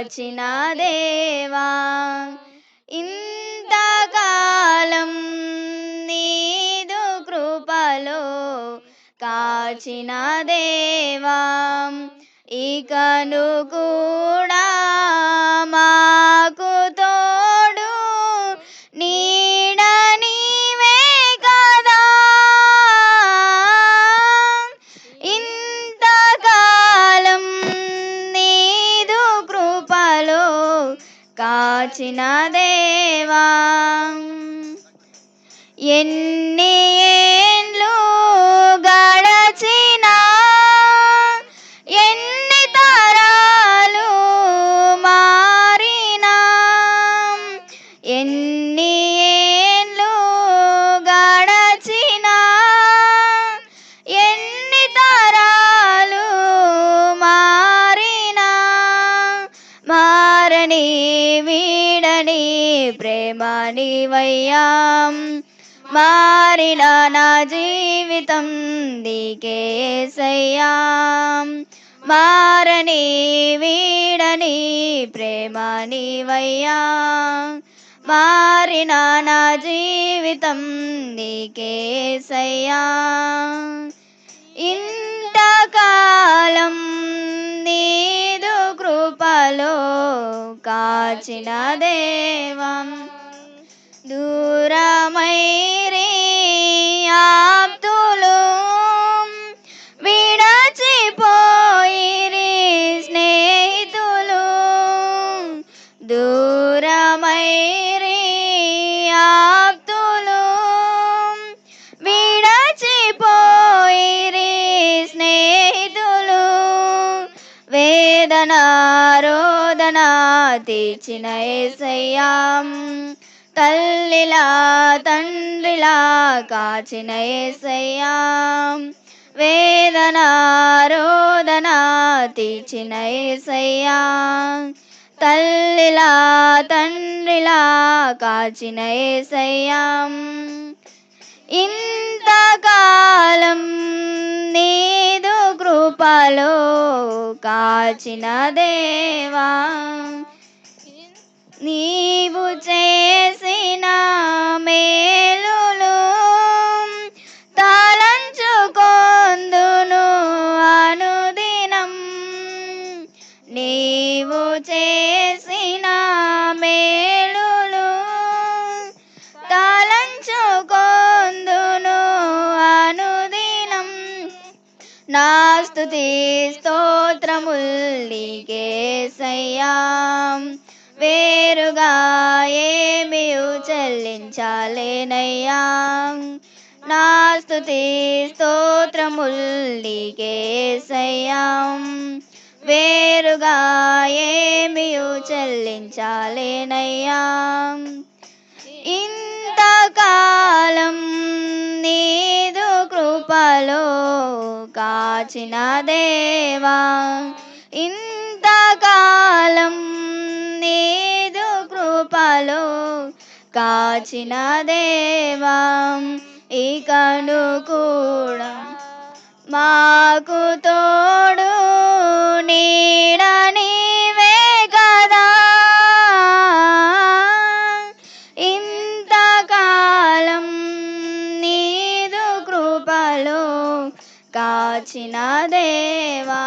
కాచిన దేవా ఇంతకాలం నీదు కృపలో కాచిన దేవా ఇకను కూడా మాకు కాచిన దేవా ఎన్ని ఏండ్లు గడచిన ఎన్ని తరాలు మారినా ఎన్ని ఏండ్లు గడచిన ఎన్ని తరాలు మారినా మారని ప్రేమ నీవయ్యాం. మారిన నా జీవితం నీకేసయ్యాం మారని వీడని ప్రేమ నీవయ్యా. మారిన నా జీవితం నీకేసయ్యా ఇంతకాలం కాచిన దేవం దూరమైరి ఆప్తులు విడచిపోయిరి స్నేహితులు దూరమైరి ఆప్తులు విడచిపోయిరి స్నేహితులు వేదనారో వేదన తీర్చిన ఏసయ్యాం. తల్లిలా తండ్రిలా కాచిన ఏసయ్యాం. వేదన రోదన తీర్చిన ఏసయ్యా. తల్లిలా తండ్రిలా కాచిన ఏసయ్యాం. ఇంతకాలం నీదు కృపలో కాచిన దేవా నీవు చేసిన మేలులు తలంచుకొందును అనుదినం. నీవు చేసిన నా స్తుతి స్తోత్రముల్లికేసయ్యాం వేరుగా ఏమియు చెల్లించాలేనయ్యా నా స్తుతి స్తోత్రముల్లికేసయ్యాం వేరుగా ఏమియు చెల్లించాలేనయ్యా ఇన్ కాచిన దేవా ఇంతకాలం నీదు కృపలో కాచిన దేవా ఇకను కూడా మాకు తో కాచిన దేవా